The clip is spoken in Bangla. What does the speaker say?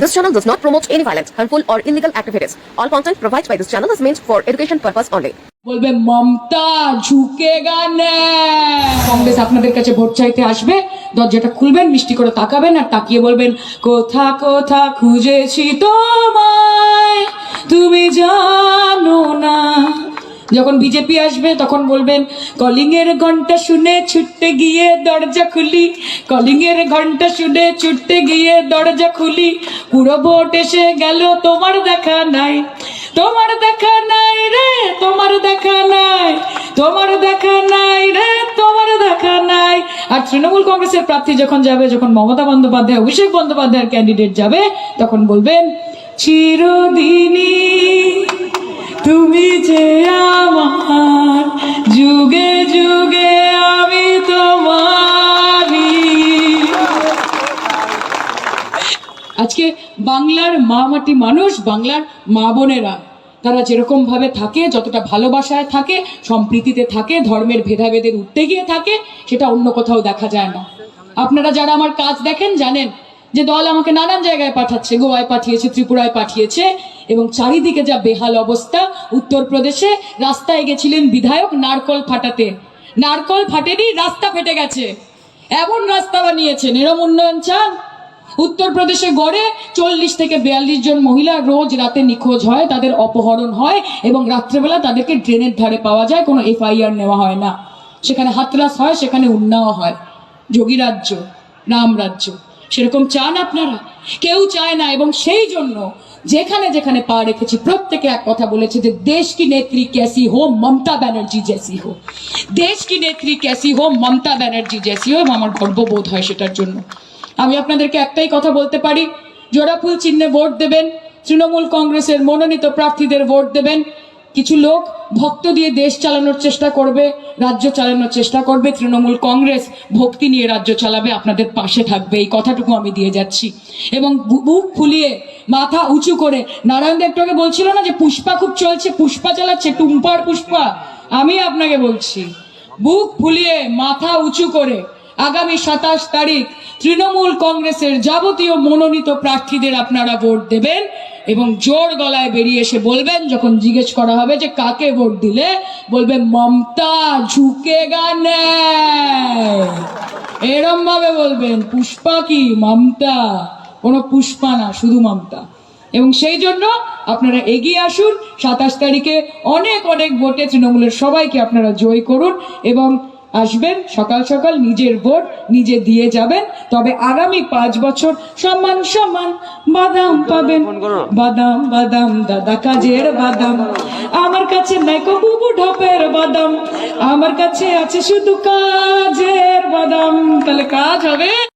This channel does not promote any violent, harmful, or illegal activities. All content provided by this channel is meant for education purpose only. বলবে মমতা ঝুঁকেগা না কংগ্রেস আপনাদের কাছে ভোট চাইতে আসবে দরজাটা খুলবেন মিষ্টি করে তাকাবেন আর তাকিয়ে বলবেন কোথা কোথা খুঁজেছি তোমায় তুমি না যখন বিজেপি আসবে, তখন বলবেন কলিং এর ঘণ্টা শুনে ছুটতে গিয়ে দরজা খুলি। কলিং এর ঘণ্টা শুনে ছুটতে গিয়ে দরজা খুলি। পুরো ভোট এসে গেল, তোমার দেখা নাই। তোমার দেখা নাই রে, তোমার দেখা নাই। তোমার দেখা নাই রে, তোমার দেখা নাই। আর তৃণমূল কংগ্রেসের প্রার্থী যখন যাবে, যখন মমতা বন্দ্যোপাধ্যায়, অভিষেক বন্দ্যোপাধ্যায়ের ক্যান্ডিডেট যাবে, তখন বলবেন, চিরদিনই আজকে বাংলার মা মাটি মানুষ, বাংলার মা বোনেরা তারা যেরকম ভাবে থাকে, যতটা ভালোবাসায় থাকে, সম্প্রীতিতে থাকে, ধর্মের ভেদাভেদের উঠতে গিয়ে থাকে, সেটা অন্য কোথাও দেখা যায় না। আপনারা যারা আমার কাজ দেখেন, জানেন যে দল আমাকে নানান জায়গায় পাঠাচ্ছে। গোয়ায় পাঠিয়েছে, ত্রিপুরায় পাঠিয়েছে এবং চারিদিকে যা বেহাল অবস্থা, উত্তরপ্রদেশে রাস্তায় গেছিলেন বিধায়ক নারকল ফাটাতে। নারকল ফাটেনি, রাস্তা ফেটে গেছে। এমন রাস্তা বানিয়েছেন, এরম উন্নয়ন চান উত্তরপ্রদেশে গড়ে চল্লিশ থেকে বিয়াল্লিশ জন মহিলা রোজ রাতে নিখোঁজ হয়, তাদের অপহরণ হয় এবং রাত্রেবেলা তাদেরকে ড্রেনের ধারে পাওয়া যায়, কোনো এফআইআর নেওয়া হয় না। সেখানে হাতরাস হয়, সেখানে উন্নাও হয়। যোগীরাজ্য রামরাজ্য সেরকম চান আপনারা? কেউ চায় না এবং সেই জন্য যেখানে যেখানে পা রেখেছি, প্রত্যেকে এক কথা বলেছে যে, দেশ কি নেত্রী ক্যাসি হো, মমতা ব্যানার্জি জেসি হো। দেশ কি নেত্রী ক্যাসি হো, মমতা ব্যানার্জি জেসি হো আমার গর্ববোধ হয় সেটার জন্য। আমি আপনাদেরকে একটাই কথা বলতে পারি। জোড়াফুল চিহ্নে ভোট দেবেন, তৃণমূল কংগ্রেসের মনোনীত প্রার্থীদের ভোট দেবেন। কিছু লোক ভক্ত দিয়ে দেশ চালানোর চেষ্টা করবে, রাজ্য চালানোর চেষ্টা করবে, তৃণমূল কংগ্রেস ভক্তি নিয়ে রাজ্য চালাবে, আপনাদের পাশে থাকবে। এই কথাটুকু আমি দিয়ে যাচ্ছি। এবং বুক ফুলিয়ে, মাথা উঁচু করে, নারায়ণ দেব একটু বলছিল না যে পুষ্পা খুব চলছে, পুষ্পা চালাচ্ছে, টুম্পার পুষ্পা? আমি আপনাকে বলছি, বুক ফুলিয়ে, মাথা উঁচু করে আগামী সাতাশ তারিখ তৃণমূল কংগ্রেসের যাবতীয় মনোনীত প্রার্থীদের আপনারা ভোট দেবেন এবং জোর গলায় বেরিয়ে এসে বলবেন, যখন জিজ্ঞেস করা হবে যে কাকে ভোট দিলে বলবে মমতা ঝুঁকে গানে। এরম ভাবে বলবেন, পুষ্পা কি মমতা? কোনো পুষ্পা না, শুধু মমতা। এবং সেই জন্য আপনারা এগিয়ে আসুন। সাতাশ তারিখে অনেক অনেক ভোটে তৃণমূলের সবাইকে আপনারা জয় করুন এবং আসবেন সকাল সকাল নিজের ভোট নিজে দিয়ে যাবেন। তবে আগামী পাঁচ বছর সমান সমান বাদাম পাবেন। বাদাম বাদাম দাদা কাজের বাদাম। আমার কাছে নাই ঢপের বাদাম। আমার কাছে আছে শুধু কাজের বাদাম। তাহলে কাজ হবে?